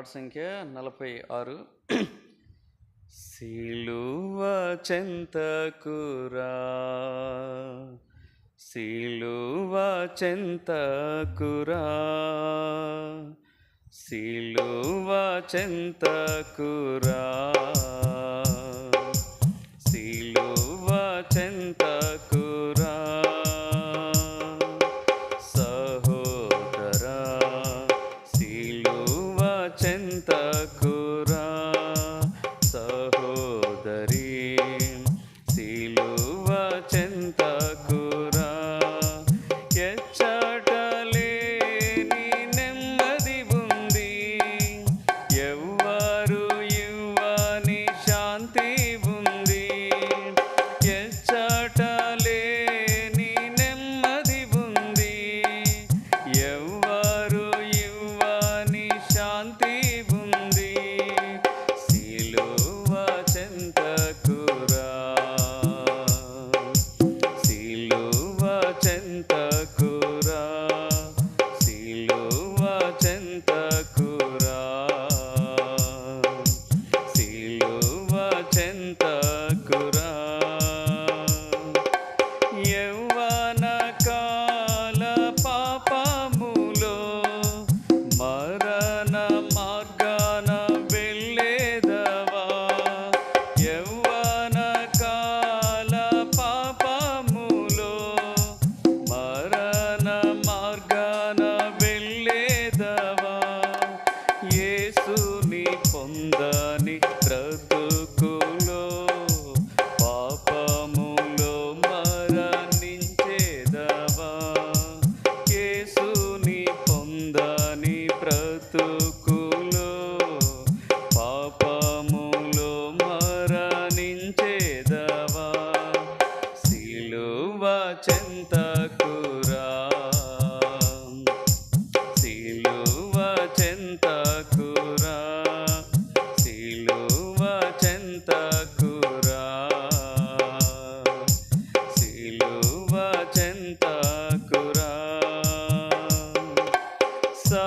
Dot సంఖ్య నలభై ఆరు. సిలువ చెంతకురా సిలువ చెంతకురా సిలువ చెంతకురా. 真的。could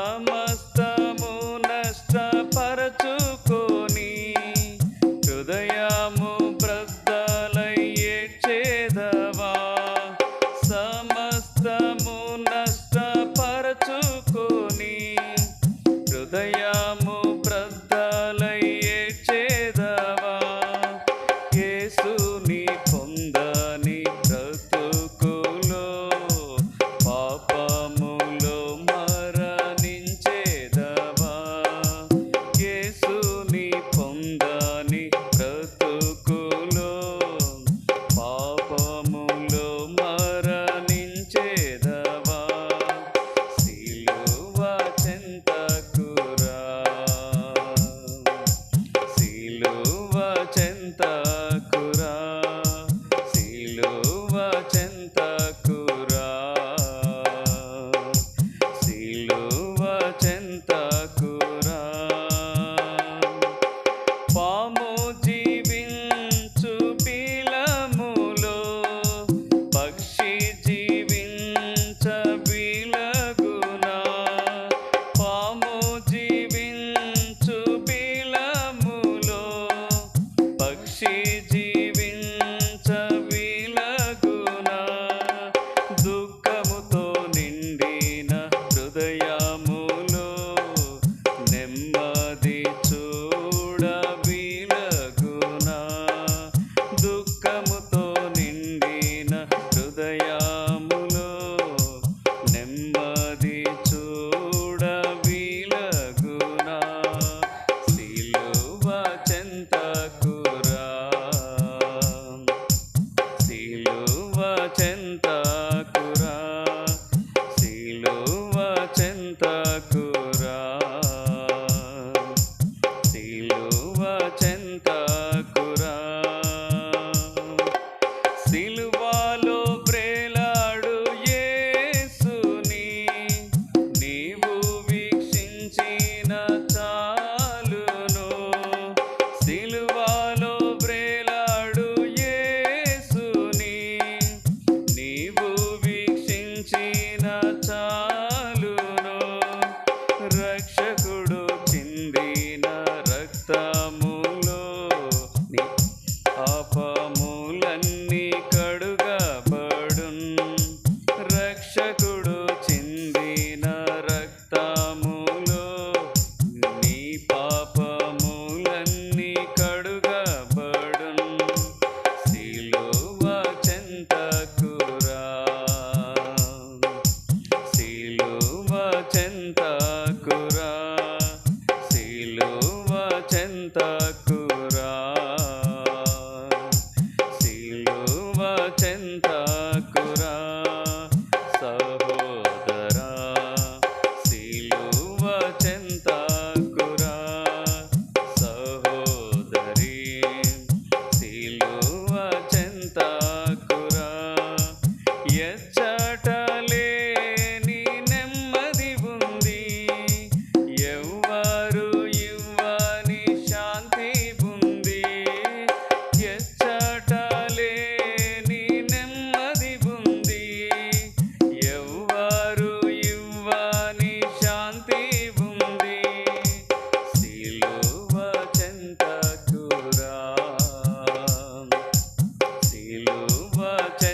సమస్తము నష్టపరచుకొని హృదయము ప్రద్దలయ్యేదవా సమస్తము నష్ట ಕಿಂತ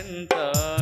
真的。